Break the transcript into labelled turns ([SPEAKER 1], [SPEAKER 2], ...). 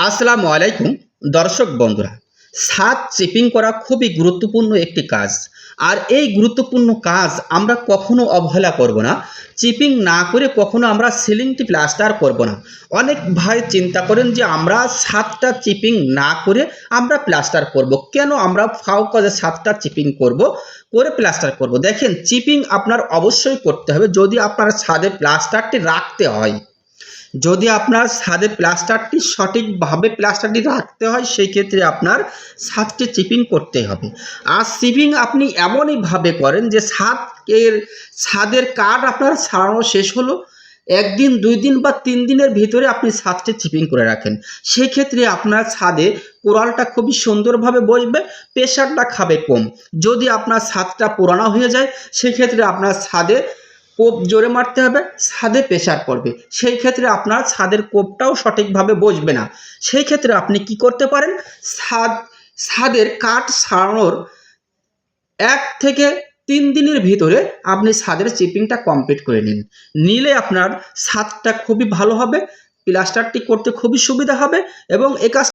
[SPEAKER 1] আসসালামু আলাইকুম, দর্শক বন্ধুরা। ছাদ চিপিং করা খুবই গুরুত্বপূর্ণ একটি কাজ। আর এই গুরুত্বপূর্ণ কাজ আমরা কখনো অবহেলা করব না। চিপিং না করে কখনো আমরা সিলিংটি প্লাস্টার করব না। অনেক ভাই চিন্তা করেন যে আমরা সাতটা চিপিং না করে আমরা প্লাস্টার করব। কেন আমরা ফাও কাজে ছাদটা চিপিং করব, করে প্লাস্টার করব? দেখেন চিপিং আপনার অবশ্যই করতে হবে যদি আপনার ছাদে প্লাস্টারটি রাখতে হয়। যদি আপনার ছাদে প্লাস্টারটি সঠিকভাবে প্লাস্টারটি রাখতে হয় সেই ক্ষেত্রে আপনার ছাদটি চিপিং করতে হবে। আর চিপিং আপনি এমনইভাবে করেন যে ছাদের ছাদের কাঠ আপনার ছাড়ানো শেষ হলো। একদিন, দুই দিন বা তিন দিনের ভিতরে আপনি ছাদটি চিপিং করে রাখেন। সেই ক্ষেত্রে আপনার ছাদে কোরালটা খুবই সুন্দরভাবে বসবে, প্রেশারটা খাবে কম। যদি আপনার ছাদটা পুরানো হয়ে যায়, সেক্ষেত্রে আপনার ছাদে কোপ জোরে মারতে হবে, ছাদে প্রেশার পড়বে সেই ক্ষেত্রে আপনার ছাদের কোপটাও সঠিকভাবে বসবে না। সেই ক্ষেত্রে আপনি কি করতে পারেন? ছাদ, ছাদের কাঠ সারানোর এক থেকে তিন দিনের ভিতরে আপনি ছাদের চিপিংটা কমপ্লিট করে নিন। নিলে আপনার ছাদটা খুবই ভালো হবে, প্লাস্টারটি করতে খুবই সুবিধা হবে এবং এ কাজ